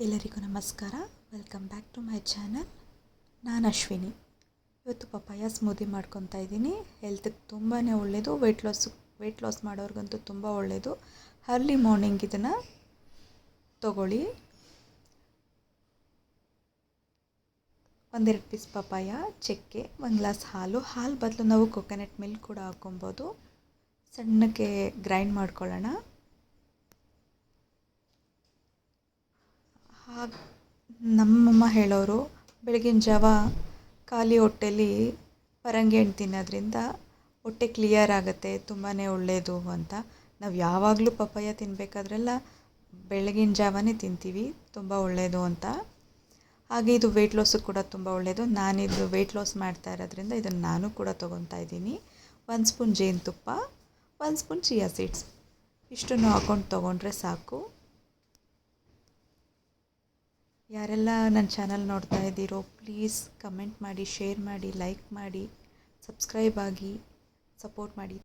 ಎಲ್ಲರಿಗೂ ನಮಸ್ಕಾರ. Welcome back to my channel ನಾನು ಅಶ್ವಿನಿ. ಇವತ್ತು ಪಪ್ಪಾಯ ಸ್ಮೂದಿ ಮಾಡ್ಕೊತಾ ಇದ್ದೀನಿ. ಹೆಲ್ತಿಗೆ ತುಂಬಾ ಒಳ್ಳೆಯದು ವೆಯ್ಟ್ ಲಾಸ್ ವೆಯ್ಟ್ ಲಾಸ್ ಮಾಡೋರ್ಗಂತೂ ತುಂಬ ಒಳ್ಳೆಯದು ಅರ್ಲಿ ಮಾರ್ನಿಂಗ್ ಇದನ್ನು ತಗೊಳ್ಳಿ. ಒಂದೆರಡು ಪೀಸ್ ಪಪ್ಪಾಯ, ಚಕ್ಕೆ, ಒಂದು ಗ್ಲಾಸ್ ಹಾಲು. ಹಾಲು ಬದಲು ನಾವು ಕೊಕೊನಟ್ ಮಿಲ್ಕ್ ಕೂಡ ಹಾಕ್ಕೊಬೋದು. ಸಣ್ಣಕ್ಕೆ ಗ್ರೈಂಡ್ ಮಾಡ್ಕೊಳ್ಳೋಣ. ಹಾಗೆ ನಮ್ಮಮ್ಮ ಹೇಳೋರು ಬೆಳಗಿನ ಜಾವ ಖಾಲಿ ಹೊಟ್ಟೆಲಿ ಪರಂಗಿ ಹಣ್ಣು ತಿನ್ನೋದ್ರಿಂದ ಹೊಟ್ಟೆ ಕ್ಲಿಯರ್ ಆಗುತ್ತೆ ತುಂಬಾ ಒಳ್ಳೆಯದು ಅಂತ. ನಾವು ಯಾವಾಗಲೂ ಪಪ್ಪಾಯ ತಿನ್ನಬೇಕಾದ್ರೆಲ್ಲ ಬೆಳಗಿನ ಜಾವನೇ ತಿಂತೀವಿ, ತುಂಬ ಒಳ್ಳೆಯದು ಅಂತ. ಹಾಗೆ ಇದು ವೆಯ್ಟ್ ಲಾಸಿಗೆ ಕೂಡ ತುಂಬ ಒಳ್ಳೆಯದು ನಾನಿದು ವೆಯ್ಟ್ ಲಾಸ್ ಮಾಡ್ತಾ ಇರೋದ್ರಿಂದ ಇದನ್ನು ನಾನು ಕೂಡ ತೊಗೊತಾ ಇದ್ದೀನಿ. ಒಂದು ಸ್ಪೂನ್ ಜೇನುತುಪ್ಪ, ಒಂದು ಸ್ಪೂನ್ ಚಿಯಾ ಸೀಡ್ಸ್. ಇಷ್ಟನ್ನು ಹಾಕ್ಕೊಂಡು ತೊಗೊಂಡ್ರೆ ಸಾಕು. ಯಾರೆಲ್ಲ ನನ್ನ ಚಾನಲ್ ನೋಡ್ತಾ ಇದ್ದೀರೋ ಪ್ಲೀಸ್ ಕಮೆಂಟ್ ಮಾಡಿ ಶೇರ್ ಮಾಡಿ ಲೈಕ್ ಮಾಡಿ ಸಬ್ಸ್ಕ್ರೈಬ್ ಆಗಿ ಸಪೋರ್ಟ್ ಮಾಡಿ.